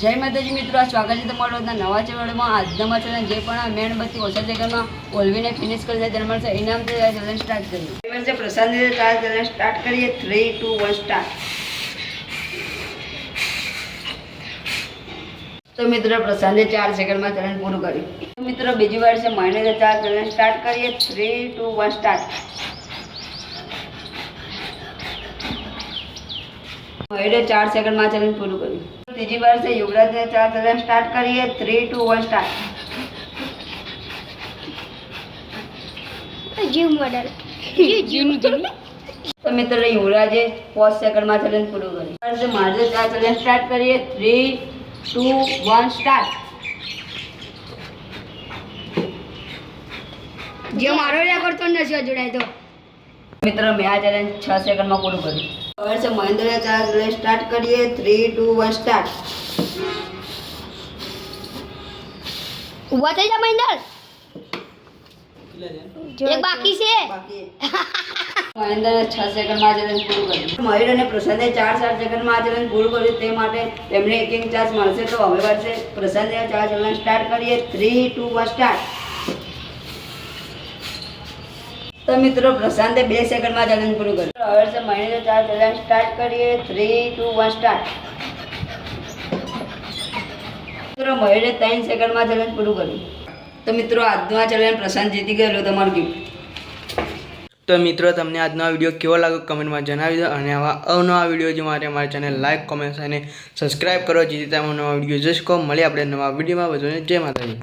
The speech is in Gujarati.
જય માતાજી મિત્રો સ્વાગત છે તમારો નવા ચેવડમાં આજના માં ચેનલ જે પણ મેણબત્તી ઓછા જગ્યામાં ઓલવીને ફિનિશ કરી જાય તેના મળશે ઇનામ તો જાય ચેનલ સ્ટાર્ટ કરીએ એ પ્રસાદ લીધે ચેનલ સ્ટાર્ટ કરીએ. થ્રી ટુ વન સ્ટાર્ટ તો મિત્રો, પ્રસાદે ચાર સેકન્ડમાં ચેલેન્જ પૂરું કર્યું. મિત્રો, બીજી વાર છે મહિને ચાર ચલણ સ્ટાર્ટ કરીએ. થ્રી ટુ વન સ્ટાર્ટ મહિને ચાર સેકન્ડમાં ચલણ પૂરું કર્યું. ત્રીજી વાર છે યુવરાજને ચાર ચેલેન્જ સ્ટાર્ટ કરીએ. થ્રી ટુ વન સ્ટાર્ટ જીવ મોડલ. જીવ તો યુવરાજે પાંચ સેકન્ડમાં ચેલેન્જ પૂરું કર્યું. મારે ચાર ચેલેન્જ સ્ટાર્ટ કરીએ. થ્રી ટુ વન સ્ટાર્ટ જે મારો રેકોર્ડ તો નથી જોડાય તો. મિત્રો મેં આ ચેલેન્જ છ સેકન્ડમાં પૂરું કર્યું. હવે છે મહેન્દ્ર ચાર લઈ સ્ટાર્ટ કરીએ. થ્રી ટુ વન સ્ટાર્ટ ઊભા થઈ જા મહેન્દ્ર. એક બાકી છે. બાકી. છ સેકન્ડમાં આ ચેલેન્જ પૂરું કર્યું. મયુર અને પ્રસાદે ચાર ચાર સેકન્ડમાં આ ચેલેન્જ પૂરું કર્યું. તે માટે તેમને એક એક ચાર્જ મળશે તો હવે વાર છે પ્રસાદને ચાર્જ ચેલેન્જ સ્ટાર્ટ કરીએ. થ્રી ટુ વન સ્ટાર્ટ તો મિત્રો પ્રશાંતે બે સેકન્ડમાં ચેલેન્જ પૂરું કર્યું. હવે છે મહિને ચાર ચેલેન્જ સ્ટાર્ટ કરીએ. થ્રી ટુ વન સ્ટાર્ટ મિત્રો મહિને ત્રણ સેકન્ડમાં ચેલેન્જ પૂરું કર્યું. તો મિત્રો આજનું આ ચેલેન્જ પ્રશાંત જીતી ગયેલો તમારું ગિફ્ટ. તો મિત્રો તમને આજનો આ વીડિયો કેવો લાગ્યો કમેન્ટમાં જણાવી દો અને આવા અવનવા વીડિયો જોવા માટે અમારી ચેનલ લાઈક કોમેન્ટ્સ અને સબસ્ક્રાઈબ કરો. જેથી તમે નવા વીડિયો જોઈ શકો મળીએ આપણે નવા વિડીયોમાં વધુને જય માતાજી.